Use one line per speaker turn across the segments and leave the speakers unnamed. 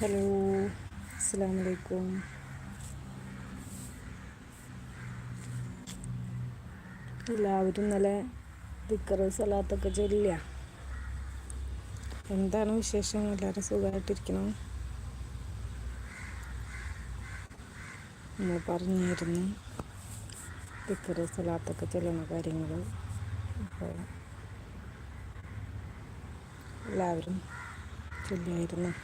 Hello അസ്സാം വലൈക്കും എല്ലാവരും നല്ല ദിക്കറ് സലാത്തൊക്കെ ചൊല്ലിയ? എന്താണ് വിശേഷം? എല്ലാവരും സുഖമായിട്ടിരിക്കണം നമ്മൾ പറഞ്ഞിരുന്നു ദിക്കറ് സലാത്തൊക്കെ ചൊല്ലുന്ന കാര്യങ്ങൾ. അപ്പോൾ എല്ലാവരും ചൊല്ലിയായിരുന്നു.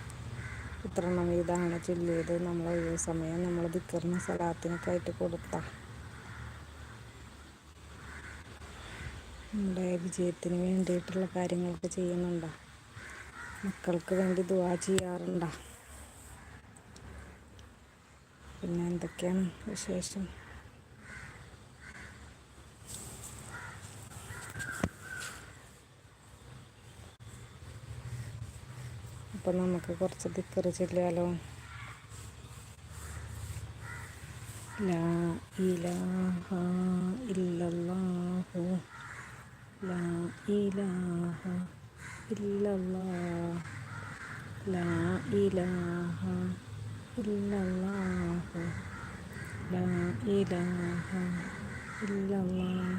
ഇത്രണ്ണം ഇതാണ് ചൊല്ലിയത്. നമ്മൾ ഒഴിവ് സമയം നമ്മൾ ദിക്കറിന് സലാത്തിനൊക്കെ ആയിട്ട് കൊടുത്ത. നമ്മുടെ വിജയത്തിന് വേണ്ടിയിട്ടുള്ള കാര്യങ്ങളൊക്കെ ചെയ്യുന്നുണ്ടോ. മക്കൾക്ക് വേണ്ടി ദുവാ ചെയ്യാറുണ്ടോ. പിന്നെ എന്തൊക്കെയാണ് വിശേഷം? അപ്പം നമുക്ക് കുറച്ച് ദിക്കറ് ചൊല്ലിയാലോ? ലാ ഇലാഹ ഇല്ലല്ലാഹു. ലാ ഇലാഹ ഇല്ലല്ലാഹ്. ലാ ഇലാഹ ഇല്ലല്ലാഹു. ലാ ഇലാഹ ഇല്ലല്ലാഹ്.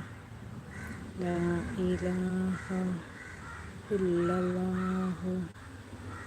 ലാ ഇലാഹ ഇല്ലല്ലാഹു.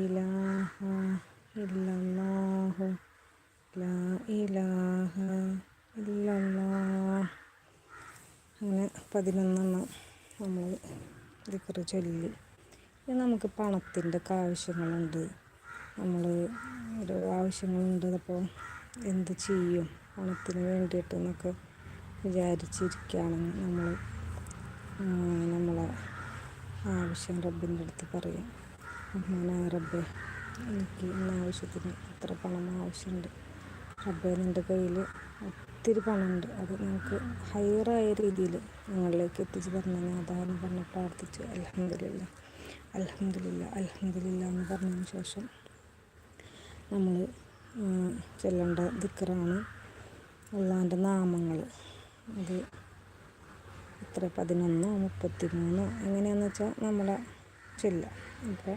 ഇലാഹ ലാ ഇലാഹ ഇല്ലല്ലാഹ്. അങ്ങനെ പതിനൊന്നെണ്ണം നമ്മൾ ഇതിക്കറി ചൊല്ലി. ഇനി നമുക്ക് പണത്തിന്റെ ഒക്കെ ആവശ്യങ്ങളുണ്ട്. നമ്മൾ ഒരു ആവശ്യങ്ങളുണ്ട്. അപ്പോൾ എന്ത് ചെയ്യും? പണത്തിന് വേണ്ടിയിട്ട് എന്നൊക്കെ വിചാരിച്ചിരിക്കുകയാണെങ്കിൽ നമ്മൾ നമ്മളെ ആവശ്യം റബ്ബിന്റെ അടുത്ത് പറയും റഹ്മാനായ റബ്ബേ. എനിക്ക് ഇന്ന ആവശ്യത്തിന് ഇത്ര പണം ആവശ്യമുണ്ട്. റബ്ബേ നിന്റെ കയ്യിൽ ഒത്തിരി പണമുണ്ട്. അത് നമുക്ക് ഹയറായ രീതിയിൽ ഞങ്ങളിലേക്ക് എത്തിച്ച് തരണം അതാണ് പറഞ്ഞ് പ്രാർത്ഥിച്ച് അലഹമില്ല അലഹമില്ല അലഹമില്ല എന്ന് പറഞ്ഞതിന് ശേഷം നമ്മൾ ചെല്ലേണ്ട ദിക്കറാണ് അള്ളാന്റെ നാമങ്ങൾ. അത് എത്ര പതിനൊന്നോ മുപ്പത്തി മൂന്നോ എങ്ങനെയാണെന്ന് വെച്ചാൽ നമ്മളെ ചെല്ല അപ്പോൾ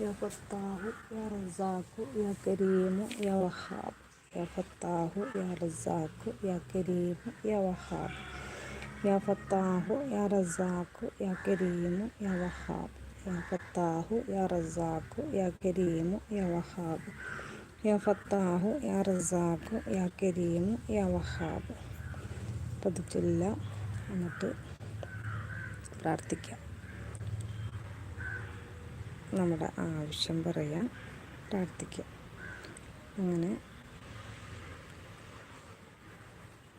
يا فتاه يا رزاق يا كريم يا وهاب يا فتاه يا رزاق يا كريم يا وهاب يا فتاه يا رزاق يا كريم يا وهاب يا فتاه يا رزاق يا كريم يا وهاب يا فتاه يا رزاق يا كريم يا وهاب പതിച്ചില്ല എന്നിട്ട് പ്രാർത്ഥിക്കാം നമ്മുടെ ആവശ്യം പറയാൻ പ്രാർത്ഥിക്കാം. അങ്ങനെ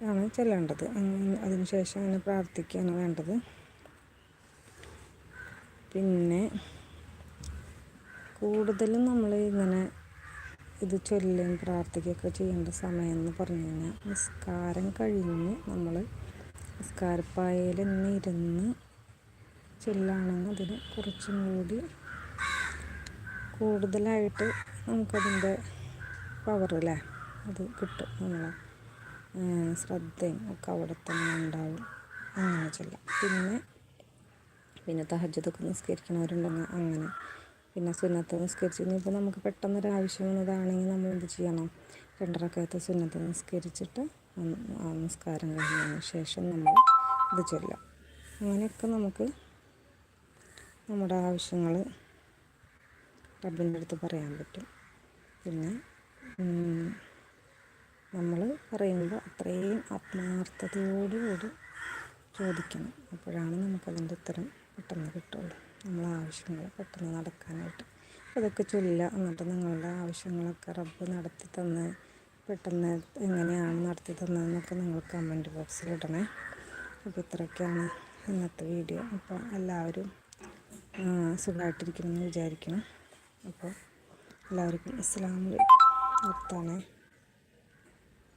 ആണ് ചെല്ലേണ്ടത്. അതിനുശേഷം അങ്ങനെ പ്രാർത്ഥിക്കുകയാണ് വേണ്ടത്. പിന്നെ കൂടുതലും നമ്മൾ ഇങ്ങനെ ഇത് ചൊല്ലുകയും പ്രാർത്ഥിക്കുകയൊക്കെ ചെയ്യേണ്ട സമയം എന്ന് പറഞ്ഞു കഴിഞ്ഞാൽ നിസ്കാരം കഴിഞ്ഞ് നമ്മൾ നിസ്കാരപ്പായയിൽ തന്നെ ഇരുന്ന് ചൊല്ലാണെങ്കിൽ അതിന് കുറച്ചും കൂടി കൂടുതലായിട്ട് നമുക്കതിന്റെ പവറല്ലേ അത് കിട്ടും. നമ്മളെ ശ്രദ്ധയും ഒക്കെ അവിടെ തന്നെ ഉണ്ടാവും. അങ്ങനെ ചെല്ലാം പിന്നെ പിന്നെ തഹജതൊക്കെ നിസ്കരിക്കണവരുണ്ടെങ്കിൽ അങ്ങനെ. പിന്നെ സുന്നത്ത് നിസ്കരിച്ച് ഇനിയിപ്പോൾ നമുക്ക് പെട്ടെന്നൊരു ആവശ്യം വന്നതാണെങ്കിൽ നമ്മൾ എന്ത് ചെയ്യണം? രണ്ടരക്കകത്ത് സുന്നത്ത് നിസ്കരിച്ചിട്ട് നിസ്കാരം കഴിഞ്ഞതിന് ശേഷം നമ്മൾ ഇത് ചൊല്ലാം. അങ്ങനെയൊക്കെ നമുക്ക് നമ്മുടെ ആവശ്യങ്ങൾ റബ്ബിന്റെ അടുത്ത് പറയാൻ പറ്റും. പിന്നെ നമ്മൾ പറയുമ്പോൾ അത്രയും ആത്മാർത്ഥതയോടുകൂടി ചോദിക്കണം. അപ്പോഴാണ് നമുക്കതിന്റെ ഉത്തരം പെട്ടെന്ന് കിട്ടുള്ളൂ. നമ്മളെ ആവശ്യങ്ങൾ പെട്ടെന്ന് നടക്കാനായിട്ട്. അതൊക്കെ ചൊല്ല എന്നിട്ട് നിങ്ങളുടെ ആവശ്യങ്ങളൊക്കെ റബ്ബ് നടത്തി തന്ന് പെട്ടെന്ന് എങ്ങനെയാണ് നടത്തി തന്നതെന്നൊക്കെ നിങ്ങൾ കമന്റ് ബോക്സിൽ ഇടണേ. അപ്പോൾ ഇത്രയൊക്കെയാണ് ഇന്നത്തെ വീഡിയോ അപ്പോൾ എല്ലാവരും സുഖമായിട്ടിരിക്കണമെന്ന് വിചാരിക്കണം അപ്പോൾ എല്ലാവർക്കും വലൈക്കും നിർത്താനേ